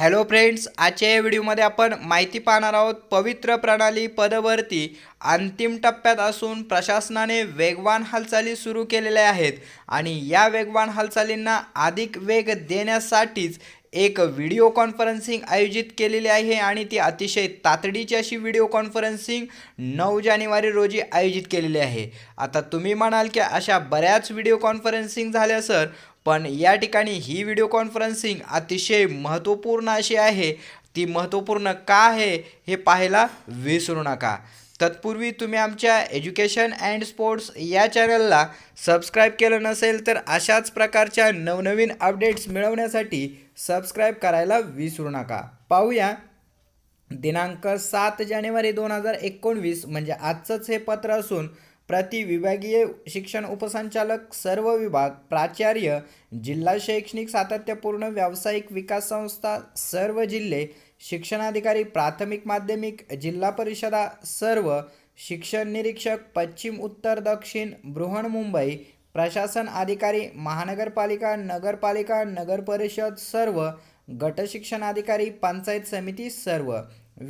Hello friends आजच्या या व्हिडिओमध्ये आपण माहिती पाहणार आहोत पवित्र प्रणाली पदभरती अंतिम टप्प्यात असून प्रशासनाने वेगवान हालचाली सुरू केलेल्या आहेत आणि या वेगवान हालचालींना अधिक वेग देण्यासाठीच एक व्हिडिओ कॉन्फरन्सिंग आयोजित केलेली आहे आणि ती अतिशय तातडीची अशी व्हिडिओ कॉन्फरन्सिंग नऊ जानेवारी रोजी आयोजित केलेली आहे. आता तुम्ही म्हणाल की अशा बऱ्याच व्हिडिओ कॉन्फरन्सिंग झाल्या सर. पण या ठिकाणी ही व्हिडिओ कॉन्फरन्सिंग अतिशय महत्त्वपूर्ण अशी आहे. ती महत्त्वपूर्ण का आहे हे पाहायला विसरू नका. तत्पूर्वी तुम्ही आमच्या एज्युकेशन अँड स्पोर्ट्स या चॅनलला सबस्क्राईब केलं नसेल तर अशाच प्रकारच्या नवनवीन अपडेट्स मिळवण्यासाठी सबस्क्राईब करायला विसरू नका. पाहूया. दिनांक सात जानेवारी दोन हजार एकोणवीस म्हणजे आजचंच हे पत्र असून प्रति विभागीय शिक्षण उपसंचालक सर्व विभाग प्राचार्य जिल्हा शैक्षणिक सातत्यपूर्ण व्यावसायिक विकास संस्था सर्व जिल्हे शिक्षणाधिकारी प्राथमिक माध्यमिक जिल्हा परिषदा सर्व शिक्षण निरीक्षक पश्चिम उत्तर दक्षिण बृहन्मुंबई प्रशासन अधिकारी महानगरपालिका नगरपालिका नगर परिषद सर्व गट शिक्षणाधिकारी पंचायत समिती सर्व.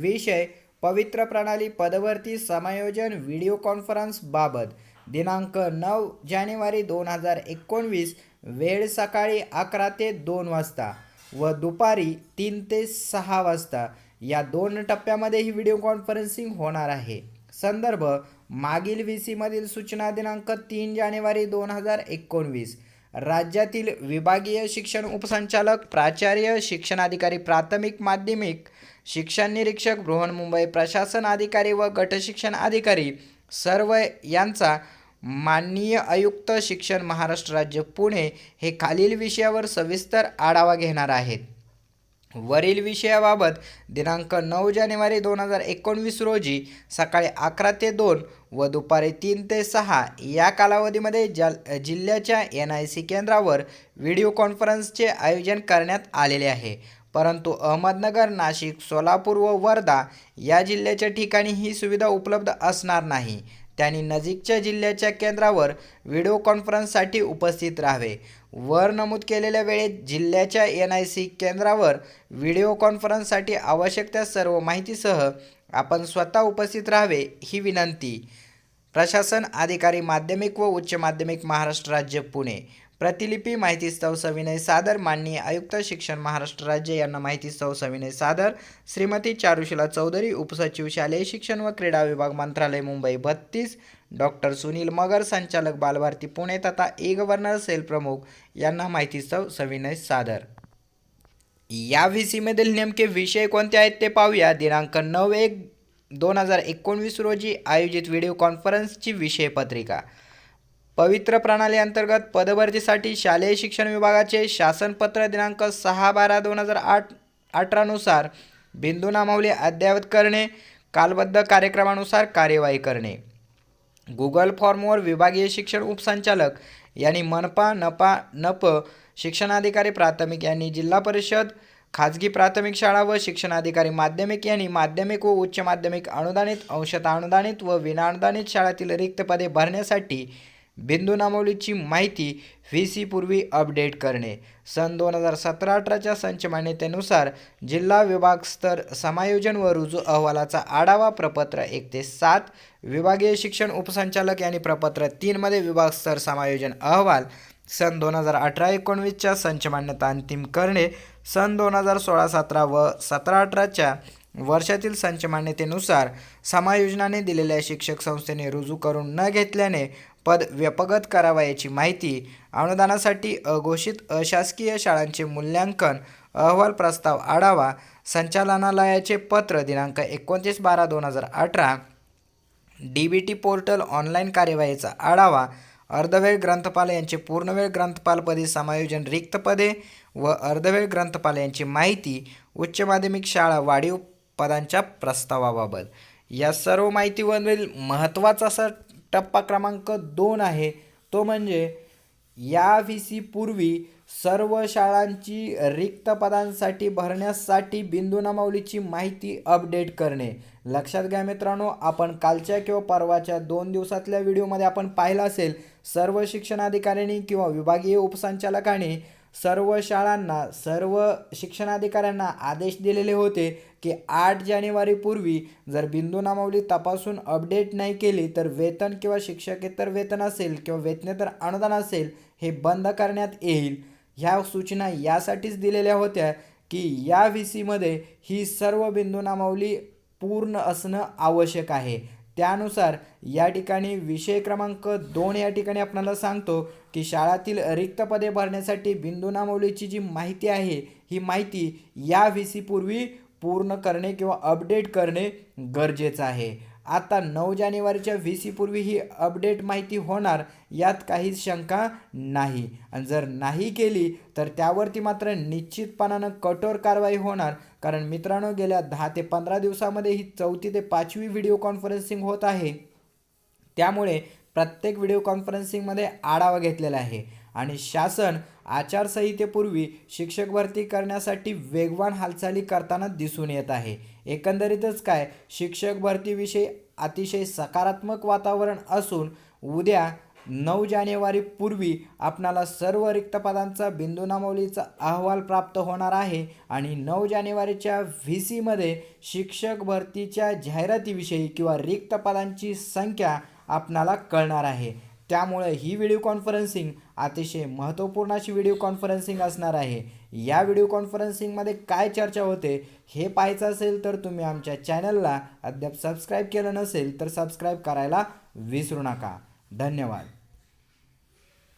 विषय पवित्र प्रणाली पदवर्ती समायोजन व्हिडिओ कॉन्फरन्स बाबत दिनांक नऊ जानेवारी दोन हजार एकोणवीस वेळ सकाळी अकरा ते दोन वाजता व दुपारी तीन ते सहा वाजता या दोन टप्प्यामध्ये ही व्हिडिओ कॉन्फरन्सिंग होणार आहे. संदर्भ मागील व्ही सीमधील सूचना दिनांक तीन जानेवारी दोन हजार एकोणवीस राज्यातील विभागीय शिक्षण उपसंचालक प्राचार्य शिक्षणाधिकारी प्राथमिक माध्यमिक शिक्षण निरीक्षक बृहन्मुंबई प्रशासन अधिकारी व गटशिक्षण अधिकारी सर्व यांचा माननीय आयुक्त शिक्षण महाराष्ट्र राज्य पुणे हे खालील विषयावर सविस्तर आढावा घेणार आहेत. वरील विषयाबाबत दिनांक नऊ जानेवारी दोन हजार एकोणवीस रोजी सकाळी अकरा ते दोन व दुपारी तीन ते सहा या कालावधीमध्ये जल जिल्ह्याच्या एन आय सी केंद्रावर व्हिडिओ कॉन्फरन्सचे आयोजन करण्यात आलेले आहे. परंतु अहमदनगर नाशिक सोलापूर व वर्धा या जिल्ह्याच्या ठिकाणी ही सुविधा उपलब्ध असणार नाही. त्यांनी नजीकच्या जिल्ह्याच्या केंद्रावर व्हिडिओ कॉन्फरन्ससाठी उपस्थित राहावे. वर नमूद केलेल्या वेळेत जिल्ह्याच्या एन आय सी केंद्रावर व्हिडिओ कॉन्फरन्ससाठी आवश्यक त्या सर्व माहितीसह आपण स्वतः उपस्थित राहावे ही विनंती. प्रशासन अधिकारी माध्यमिक व उच्च माध्यमिक महाराष्ट्र राज्य पुणे. प्रतिलिपी माहितीस्तव सविनय सादर माननीय आयुक्त शिक्षण महाराष्ट्र राज्य यांना माहितीस्तव सविनय सादर श्रीमती चारुशिला चौधरी उपसचिव शालेय शिक्षण व क्रीडा विभाग मंत्रालय मुंबई बत्तीस डॉक्टर सुनील मगर संचालक बालभारती पुणे तथा ए गव्हर्नर सेल प्रमुख यांना माहिती सव सविनय सादर. या व्ही सीमधील नेमके विषय कोणते आहेत ते पाहूया. दिनांक नऊ एक दोन हजार एकोणवीस रोजी आयोजित व्हिडिओ कॉन्फरन्सची विषय पत्रिका पवित्र प्रणाली अंतर्गत पदभरतीसाठी शालेय शिक्षण विभागाचे शासनपत्र दिनांक सहा बारा दोन हजार आठ अठरानुसार बिंदू नामावली अद्ययावत करणे कालबद्ध कार्यक्रमानुसार कार्यवाही करणे. गुगल फॉर्मवर विभागीय शिक्षण उपसंचालक यांनी मनपा नपा नप शिक्षणाधिकारी प्राथमिक यांनी जिल्हा परिषद खाजगी प्राथमिक शाळा व शिक्षणाधिकारी माध्यमिक यांनी माध्यमिक व उच्च माध्यमिक अनुदानित अंशतः अनुदानित व विनाअनुदानित शाळातील रिक्त पदे भरण्यासाठी बिंदू नामवलीची माहिती व्ही सी पूर्वी अपडेट करणे. सन दोन हजार सतरा अठराच्या संचमान्यतेनुसार जिल्हा विभाग स्तर समायोजन व रुजू अहवालाचा आढावा प्रपत्र एक ते सात विभागीय शिक्षण उपसंचालक यांनी प्रपत्र तीनमध्ये विभाग स्तर समायोजन अहवाल सन दोन हजार अठरा एकोणवीसच्या संचमान्यता अंतिम करणे सन दोन हजार सोळा सतरा व सतरा अठराच्या वर्षातील संचमान्यतेनुसार समायोजनाने दिलेल्या शिक्षक संस्थेने रुजू करून न घेतल्याने पद व्यपगत करावयाची माहिती अनुदानासाठी अघोषित अशासकीय शाळांचे मूल्यांकन अहवाल प्रस्ताव आढावा संचालनालयाचे पत्र दिनांक एकोणतीस बारा दोन हजार अठरा D B T portal online कार्यवाहीचा आढावा अर्धवेळ ग्रंथपाल यांचे पूर्णवेळ ग्रंथपालपदी समायोजन रिक्त पदे व अर्धवेळ ग्रंथपाल यांची माहिती उच्च माध्यमिक शाळा वाढीव पदांच्या प्रस्तावाबाबत. या सर्व माहितीवरील महत्त्वाचा असा टप्पा क्रमांक दोन आहे. तो म्हणजे या व्ही सी पूर्वी सर्व शाळांची रिक्त पदांसाठी भरण्यासाठी बिंदू नमावलीची माहिती अपडेट करणे. लक्षात घ्या मित्रांनो आपण कालच्या किंवा परवाच्या दोन दिवसातल्या व्हिडिओमध्ये आपण पाहिलं असेल सर्व शिक्षणाधिकाऱ्यांनी किंवा विभागीय उपसंचालकांनी सर्व शाळांना सर्व शिक्षणाधिकाऱ्यांना आदेश दिलेले होते की आठ जानेवारीपूर्वी जर बिंदू नामावली तपासून अपडेट नाही केली तर वेतन किंवा शिक्षकेतर वेतन असेल किंवा वेतनेतर अनुदान असेल हे बंद करण्यात येईल. ह्या सूचना यासाठीच दिलेल्या होत्या की या व्ही सीमध्ये ही सर्व बिंदू नामावली पूर्ण असणं आवश्यक आहे. त्यानुसार या ठिकाणी विषय क्रमांक दोन या ठिकाणी आपल्याला सांगतो की शाळातील रिक्त पदे भरण्यासाठी बिंदू नामावलीची जी माहिती आहे ही माहिती या व्ही सी पूर्वी पूर्ण करणे किंवा अपडेट करणे गरजेचं आहे. आता नऊ जानेवारीच्या व्ही सी पूर्वी ही अपडेट माहिती होणार यात काहीच शंका नाही. आणि जर नाही केली तर त्यावरती मात्र निश्चितपणानं कठोर कारवाई होणार. कारण मित्रांनो गेल्या दहा ते पंधरा दिवसामध्ये ही चौथी ते पाचवी व्हिडिओ कॉन्फरन्सिंग होत आहे. त्यामुळे प्रत्येक व्हिडिओ कॉन्फरन्सिंगमध्ये आढावा घेतलेला आहे. आणि शासन आचारसंहितेपूर्वी शिक्षक भरती करण्यासाठी वेगवान हालचाली करताना दिसून येत आहे. एकंदरीतच काय शिक्षक भरतीविषयी अतिशय सकारात्मक वातावरण असून उद्या नऊ जानेवारीपूर्वी आपणाला सर्व रिक्त पदांचा बिंदू नामवलीचा अहवाल प्राप्त होणार आहे आणि नऊ जानेवारीच्या व्ही सीमध्ये शिक्षक भरतीच्या जाहिरातीविषयी किंवा रिक्त पदांची संख्या आपणाला कळणार आहे. त्यामुळे ही व्हिडिओ कॉन्फरन्सिंग अतिशय महत्त्वपूर्ण अशी व्हिडिओ कॉन्फरन्सिंग असणार आहे. या व्हिडिओ कॉन्फरन्सिंगमध्ये काय चर्चा होते हे पाहायचं असेल तर तुम्ही आमच्या चॅनलला अद्याप सबस्क्राईब केलं नसेल तर सबस्क्राईब करायला विसरू नका. धन्यवाद.